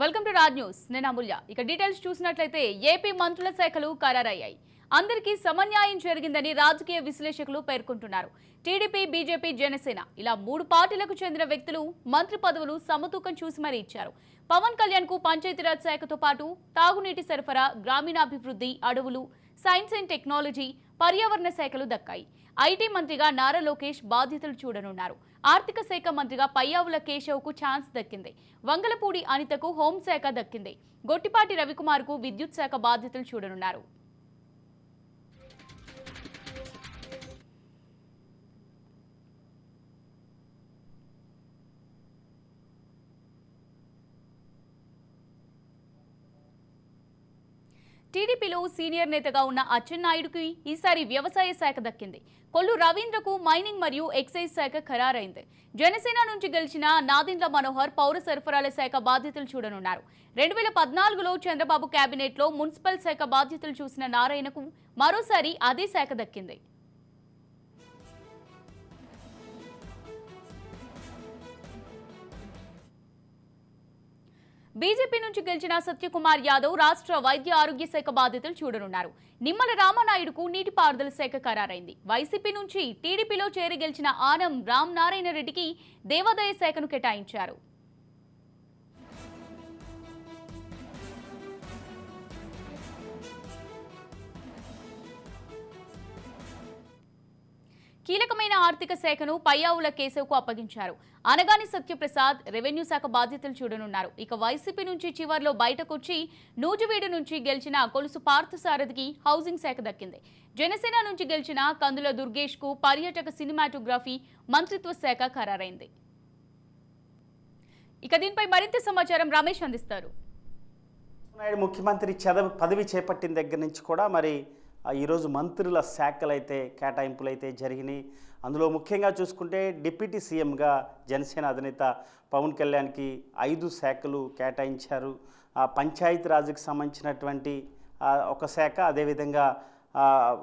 Welcome to Raj news. నేను అమూల్య. ఇక details చూసినట్లయితే ఏపీ మంత్రుల శాఖలు ఖరారయ్యాయి. అందరికీ సమన్యాయం జరిగిందని రాజకీయ విశ్లేషకులు పేర్కొంటున్నారు. టీడీపీ బీజేపీ జనసేన ఇలా మూడు పార్టీలకు చెందిన వ్యక్తులు మంత్రి పదవులు సమతూకం చూసి మరీ ఇచ్చారు. పవన్ కళ్యాణ్కు పంచాయతీరాజ్ శాఖతో పాటు తాగునీటి సరఫరా గ్రామీణాభివృద్ధి అడవులు సైన్స్ అండ్ టెక్నాలజీ పర్యావరణ శాఖలు దక్కాయి. ఐటీ మంత్రిగా నారా లోకేష్ బాధ్యతలు చూడనున్నారు. ఆర్థిక శాఖ మంత్రిగా పయ్యావుల కేశవ్కు ఛాన్స్ దక్కింది. వంగలపూడి అనితకు హోంశాఖ దక్కింది. గొట్టిపాటి రవికుమార్కు విద్యుత్ శాఖ బాధ్యతలు చూడనున్నారు. టీడీపీలో సీనియర్ నేతగా ఉన్న అచ్చెన్నాయుడుకి ఈసారి వ్యవసాయ శాఖ దక్కింది. కొల్లు రవీంద్రకు మైనింగ్ మరియు ఎక్సైజ్ శాఖ ఖరారైంది. జనసేన నుంచి గెలిచిన నాదిండ్ల మనోహర్ పౌర సరఫరాల శాఖ బాధ్యతలు చూడనున్నారు. రెండు వేల పద్నాలుగులో చంద్రబాబు కేబినెట్లో మున్సిపల్ శాఖ బాధ్యతలు చూసిన నారాయణకు మరోసారి అదే శాఖ దక్కింది. బీజేపీ నుంచి గెలిచిన సత్యకుమార్ యాదవ్ రాష్ట్ర వైద్య ఆరోగ్య శాఖ బాధ్యతలు చూడనున్నారు. నిమ్మల రామనాయుడుకు నీటిపారుదల శాఖ ఖరారైంది. వైసీపీ నుంచి టీడీపీలో చేరి గెలిచిన ఆనం రామ్ నారాయణ రెడ్డికి దేవాదాయ శాఖను కేటాయించారు. కీలకమైన ఆర్థిక శాఖను పయ్యావుల కేశవ్కు అప్పగించారు. అనగాని సత్యప్రసాద్ రెవెన్యూ శాఖ బాధ్యతలు చూడనున్నారు. ఇక వైసీపీ నుంచి చివర్లో బయటకొచ్చి నూజివీడు నుంచి గెలిచిన కొలుసు పార్థసారథికి హౌసింగ్ శాఖ దక్కింది. జనసేన నుంచి గెలిచిన కందుల దుర్గేష్కు పర్యాటక సినిమాటోగ్రఫీ మంత్రిత్వ శాఖ ఖరారైంది. ఇక దీనిపై మరింత సమాచారం రమేష్ అందిస్తారు. నాయుడు ముఖ్యమంత్రి చదవ పదవి చేపట్టిన దగ్గర నుంచి కూడా మరి ఈరోజు మంత్రుల శాఖలు అయితే కేటాయింపులు అయితే జరిగినాయి. అందులో ముఖ్యంగా చూసుకుంటే డిప్యూటీ సీఎంగా జనసేన అధినేత పవన్ కళ్యాణ్కి ఐదు శాఖలు కేటాయించారు. ఆ, పంచాయతీరాజ్కి సంబంధించినటువంటి ఒక శాఖ అదేవిధంగా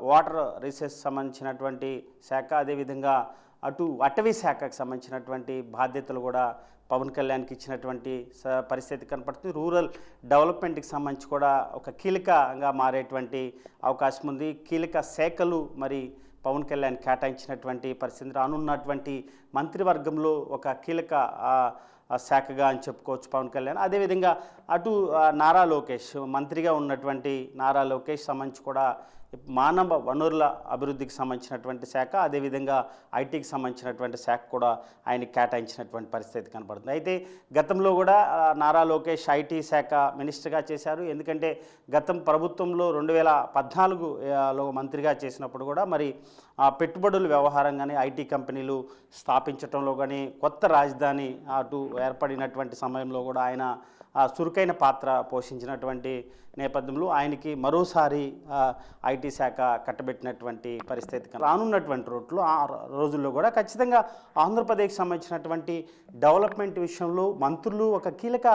వాటర్ రీసెస్ సంబంధించినటువంటి శాఖ అదేవిధంగా అటు అటవీ శాఖకు సంబంధించినటువంటి బాధ్యతలు కూడా పవన్ కళ్యాణ్కి ఇచ్చినటువంటి స- పరిస్థితి కనపడుతుంది. రూరల్ డెవలప్మెంట్కి సంబంధించి కూడా ఒక కీలకంగా మారేటువంటి అవకాశం ఉంది. కీలక శాఖలు మరి పవన్ కళ్యాణ్ కేటాయించినటువంటి పరిస్థితి రానున్నటువంటి మంత్రివర్గంలో ఒక కీలక శాఖగా అని చెప్పుకోవచ్చు పవన్ కళ్యాణ్. అదేవిధంగా అటు నారా లోకేష్ మంత్రిగా ఉన్నటువంటి నారా లోకేష్ సంబంధించి కూడా మానవ వనరుల అభివృద్ధికి సంబంధించినటువంటి శాఖ అదేవిధంగా ఐటీకి సంబంధించినటువంటి శాఖ కూడా ఆయన కేటాయించినటువంటి పరిస్థితి కనబడుతుంది. అయితే గతంలో కూడా నారా లోకేష్ ఐటీ శాఖ మినిస్టర్గా చేశారు. ఎందుకంటే గతం ప్రభుత్వంలో రెండు వేల పద్నాలుగులో మంత్రిగా చేసినప్పుడు కూడా మరి ఆ, పెట్టుబడుల వ్యవహారం కానీ ఐటీ కంపెనీలు స్థాపించడంలో కానీ కొత్త రాజధాని అటు ఏర్పడినటువంటి సమయంలో కూడా ఆయన చురుకైన పాత్ర పోషించినటువంటి నేపథ్యంలో ఆయనకి మరోసారి ఐటీ శాఖ కట్టబెట్టినటువంటి పరిస్థితి రానున్నటువంటి రోడ్లు ఆ రోజుల్లో కూడా ఖచ్చితంగా ఆంధ్రప్రదేశ్కి సంబంధించినటువంటి డెవలప్మెంట్ విషయంలో మంత్రులు ఒక కీలక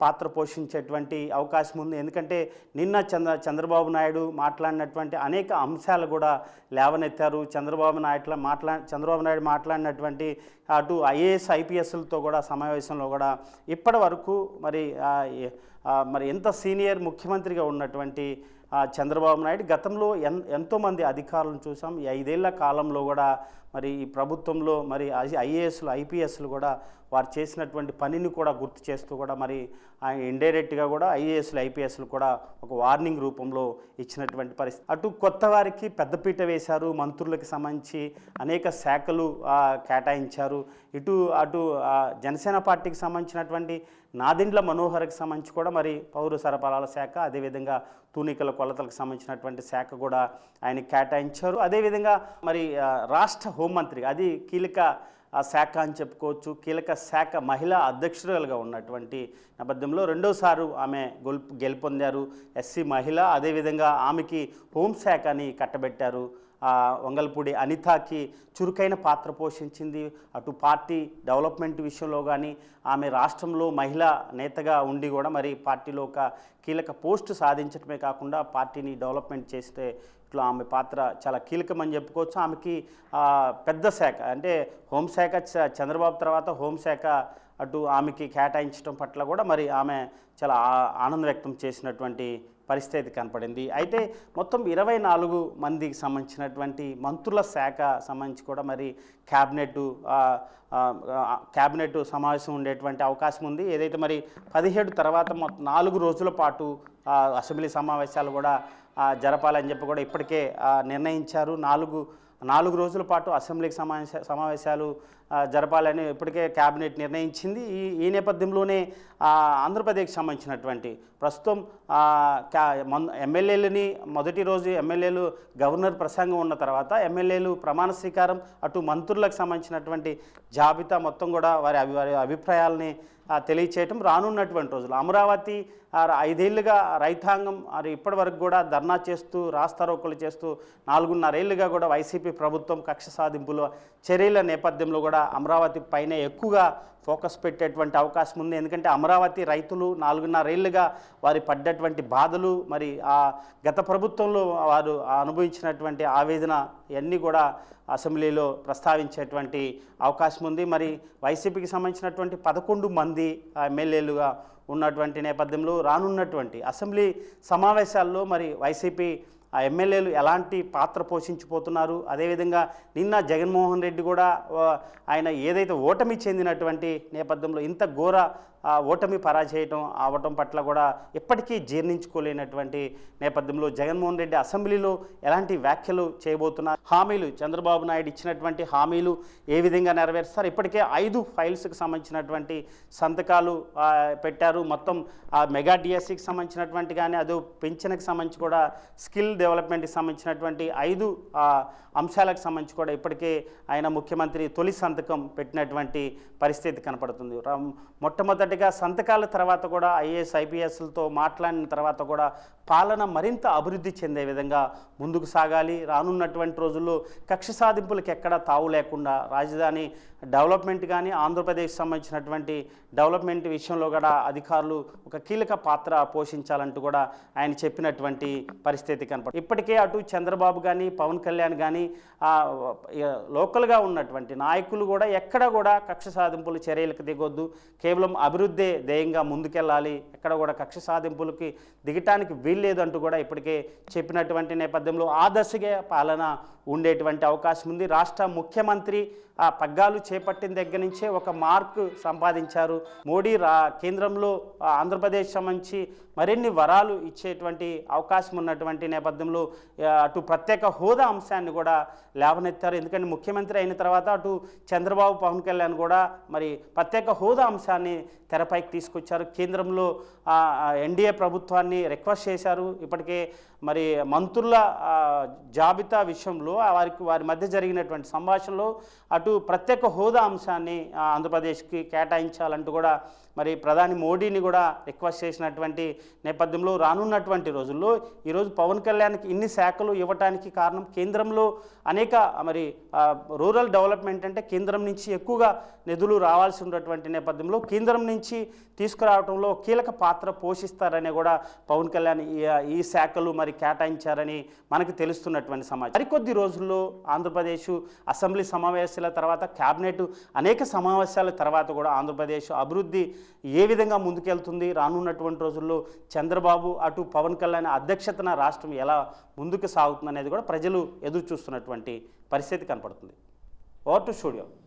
పాత్ర పోషించేటువంటి అవకాశం ఉంది. ఎందుకంటే నిన్న చంద్ర చంద్రబాబు నాయుడు మాట్లాడినటువంటి అనేక అంశాలు కూడా లేవనెత్తారు. చంద్రబాబు నాయుడు మాట్లా చంద్రబాబు నాయుడు మాట్లాడినటువంటి అటు ఐఏఎస్ ఐపీఎస్లతో కూడా సమావేశంలో కూడా ఇప్పటి వరకు మరి మరి ఎంత సీనియర్ ముఖ్యమంత్రిగా ఉన్నటువంటి చంద్రబాబు నాయుడు గతంలో ఎన్ ఎంతోమంది అధికారులను చూసాం. ఈ ఐదేళ్ళ కాలంలో కూడా మరి ఈ ప్రభుత్వంలో మరి ఐఏఎస్లు ఐపీఎస్లు కూడా వారు చేసినటువంటి పనిని కూడా గుర్తు చేస్తూ కూడా మరి ఆయన ఇండైరెక్ట్గా కూడా ఐఏఎస్లు ఐపీఎస్లు కూడా ఒక వార్నింగ్ రూపంలో ఇచ్చినటువంటి పరిస్థితి. అటు కొత్త వారికి పెద్దపీట వేశారు మంత్రులకు సంబంధించి అనేక శాఖలు కేటాయించారు. ఇటు అటు జనసేన పార్టీకి సంబంధించినటువంటి నాదిండ్ల మనోహర్కి సంబంధించి కూడా మరి పౌర సరఫరాల శాఖ అదేవిధంగా తూనికల కొలతలకు సంబంధించినటువంటి శాఖ కూడా ఆయన కేటాయించారు. అదేవిధంగా మరి రాష్ట్ర రాష్ట్ర హోంమంత్రి అది కీలక శాఖ అని చెప్పుకోవచ్చు కీలక శాఖ మహిళా అధ్యక్షురాలుగా ఉన్నటువంటి నేపథ్యంలో రెండోసారి ఆమె గొల్ గెలుపొందారు. ఎస్సీ మహిళ అదేవిధంగా ఆమెకి హోంశాఖని కట్టబెట్టారు. వంగల్పూడి అనితకి చురుకైన పాత్ర పోషించింది. అటు పార్టీ డెవలప్మెంట్ విషయంలో కానీ ఆమె రాష్ట్రంలో మహిళా నేతగా ఉండి కూడా మరి పార్టీలో ఒక కీలక పోస్టు సాధించడమే కాకుండా పార్టీని డెవలప్మెంట్ చేస్తే ఇట్లా ఆమె పాత్ర చాలా కీలకమని చెప్పుకోవచ్చు. ఆమెకి పెద్ద శాఖ అంటే హోంశాఖ చ- చంద్రబాబు తర్వాత హోంశాఖ అటు ఆమెకి కేటాయించడం పట్ల కూడా మరి ఆమె చాలా ఆనందం వ్యక్తం చేసినటువంటి పరిస్థితి కనపడింది. అయితే మొత్తం ఇరవై నాలుగు మందికి సంబంధించినటువంటి మంత్రుల శాఖ సంబంధించి కూడా మరి క్యాబినెట్ క్యాబినెట్ సమావేశం ఉండేటువంటి అవకాశం ఉంది. ఏదైతే మరి పదిహేడు తర్వాత మొత్తం నాలుగు రోజుల పాటు అసెంబ్లీ సమావేశాలు కూడా జరపాలని చెప్పి కూడా ఇప్పటికే నిర్ణయించారు. నాలుగు నాలుగు రోజుల పాటు అసెంబ్లీకి సమావేశ సమావేశాలు జరపాలని ఇప్పటికే కేబినెట్ నిర్ణయించింది. ఈ ఈ నేపథ్యంలోనే ఆంధ్రప్రదేశ్కి సంబంధించినటువంటి ప్రస్తుతం ఎమ్మెల్యేలని మొదటి రోజు ఎమ్మెల్యేలు గవర్నర్ ప్రసంగం ఉన్న తర్వాత ఎమ్మెల్యేలు ప్రమాణ స్వీకారం అటు మంత్రులకు సంబంధించినటువంటి జాబితా మొత్తం కూడా వారి అభి వారి అభిప్రాయాలని తెలియచేయటం రానున్నటువంటి రోజులు. అమరావతి ఐదేళ్ళుగా రైతాంగం మరి ఇప్పటివరకు కూడా ధర్నా చేస్తూ రాస్తారోకలు చేస్తూ నాలుగున్నరేళ్ళుగా కూడా వైసీపీ ప్రభుత్వం కక్ష సాధింపుల చర్యల నేపథ్యంలో కూడా అమరావతి పైన ఎక్కువగా ఫోకస్ పెట్టేటువంటి అవకాశం ఉంది. ఎందుకంటే అమరావతి రైతులు నాలుగున్నరేళ్ళుగా వారి పడ్డటువంటి బాధలు మరి ఆ గత ప్రభుత్వంలో వారు అనుభవించినటువంటి ఆవేదన ఇవన్నీ కూడా అసెంబ్లీలో ప్రస్తావించేటువంటి అవకాశం ఉంది. మరి వైసీపీకి సంబంధించినటువంటి పదకొండు మంది ఎమ్మెల్యేలుగా ఉన్నటువంటి నేపథ్యంలో రానున్నటువంటి అసెంబ్లీ సమావేశాల్లో మరి వైసీపీ ఆ ఎమ్మెల్యేలు ఎలాంటి పాత్ర పోషించిపోతున్నారు? అదేవిధంగా నిన్న జగన్మోహన్ రెడ్డి కూడా ఆయన ఏదైతే ఓటమి చెందినటువంటి నేపథ్యంలో ఇంత ఘోర ఓటమి పరాజయటం అవటం పట్ల కూడా ఎప్పటికీ జీర్ణించుకోలేనటువంటి నేపథ్యంలో జగన్మోహన్ రెడ్డి అసెంబ్లీలో ఎలాంటి వ్యాఖ్యలు చేయబోతున్నారు? హామీలు చంద్రబాబు నాయుడు ఇచ్చినటువంటి హామీలు ఏ విధంగా నెరవేరుస్తారు? ఇప్పటికే ఐదు ఫైల్స్కి సంబంధించినటువంటి సంతకాలు పెట్టారు. మొత్తం ఆ మెగా డిఎస్సికి సంబంధించినటువంటి కానీ అదో పెన్షన్కి సంబంధించి కూడా స్కిల్ డెవలప్మెంట్కి సంబంధించినటువంటి ఐదు అంశాలకు సంబంధించి కూడా ఇప్పటికే ఆయన ముఖ్యమంత్రి తొలి సంతకం పెట్టినటువంటి పరిస్థితి కనపడుతుంది. మొట్టమొదటిగా సంతకాల తర్వాత కూడా ఐఏఎస్ ఐపీఎస్లతో మాట్లాడిన తర్వాత కూడా పాలన మరింత అభివృద్ధి చెందే విధంగా ముందుకు సాగాలి. రానున్నటువంటి రోజుల్లో కక్ష సాధింపులకు ఎక్కడా తావు లేకుండా రాజధాని డెవలప్మెంట్ కానీ ఆంధ్రప్రదేశ్ సంబంధించినటువంటి డెవలప్మెంట్ విషయంలో కూడా అధికారులు ఒక కీలక పాత్ర పోషించాలంటూ కూడా ఆయన చెప్పినటువంటి పరిస్థితి కనపడుతుంది. ఇప్పటికే అటు చంద్రబాబు కానీ పవన్ కళ్యాణ్ కానీ లోకల్గా ఉన్నటువంటి నాయకులు కూడా ఎక్కడ కూడా కక్ష సాధింపులు చర్యలకు దిగొద్దు. కేవలం అభివృద్ధే ధ్యేయంగా ముందుకెళ్ళాలి. ఎక్కడ కూడా కక్ష సాధింపులకి దిగటానికి వీల్లేదంటూ కూడా ఇప్పటికే చెప్పినటువంటి నేపథ్యంలో ఆదర్శగా పాలన ఉండేటువంటి అవకాశం ఉంది. రాష్ట్ర ముఖ్యమంత్రి ఆ పగ్గాలు చేపట్టిన దగ్గర నుంచే ఒక మార్క్ సంపాదించారు. మోడీ రా కేంద్రంలో ఆంధ్రప్రదేశ్ సంబంధించి మరిన్ని వరాలు ఇచ్చేటువంటి అవకాశం ఉన్నటువంటి నేపథ్యంలో అటు ప్రత్యేక హోదా అంశాన్ని కూడా లేవనెత్తారు. ఎందుకంటే ముఖ్యమంత్రి అయిన తర్వాత అటు చంద్రబాబు పవన్ కళ్యాణ్ కూడా మరి ప్రత్యేక హోదా అంశాన్ని తెరపైకి తీసుకొచ్చారు. కేంద్రంలో ఎన్డీఏ ప్రభుత్వాన్ని రిక్వెస్ట్ చేశారు. ఇప్పటికే మరి మంత్రుల జాబితా విషయంలో వారికి వారి మధ్య జరిగినటువంటి సంభాషణలో అటు ప్రత్యేక హోదా అంశాన్ని ఆంధ్రప్రదేశ్కి కేటాయించాలంటూ కూడా మరి ప్రధాని మోడీని కూడా రిక్వెస్ట్ చేసినటువంటి నేపథ్యంలో రానున్నటువంటి రోజుల్లో ఈరోజు పవన్ కళ్యాణ్కి ఇన్ని శాఖలు ఇవ్వటానికి కారణం కేంద్రంలో అనేక మరి రూరల్ డెవలప్మెంట్ అంటే కేంద్రం నుంచి ఎక్కువగా నిధులు రావాల్సి ఉన్నటువంటి నేపథ్యంలో కేంద్రం నుంచి తీసుకురావడంలో కీలక పాత్ర పోషిస్తారని కూడా పవన్ కళ్యాణ్ ఈ- ఈ శాఖలు మరి కేటాయించారని మనకు తెలుస్తున్నటువంటి సమాచారం. మరికొద్ది రోజుల్లో ఆంధ్రప్రదేశ్ అసెంబ్లీ సమావేశాల తర్వాత క్యాబినెట్ అనేక సమావేశాల తర్వాత కూడా ఆంధ్రప్రదేశ్ అభివృద్ధి ఏ విధంగా ముందుకెళ్తుంది? రానున్నటువంటి రోజుల్లో చంద్రబాబు అటు పవన్ కళ్యాణ్ అధ్యక్షతన రాష్ట్రం ఎలా ముందుకు సాగుతుంది అనేది కూడా ప్రజలు ఎదురు చూస్తున్నటువంటి పరిస్థితి కనపడుతుంది. Over to studio.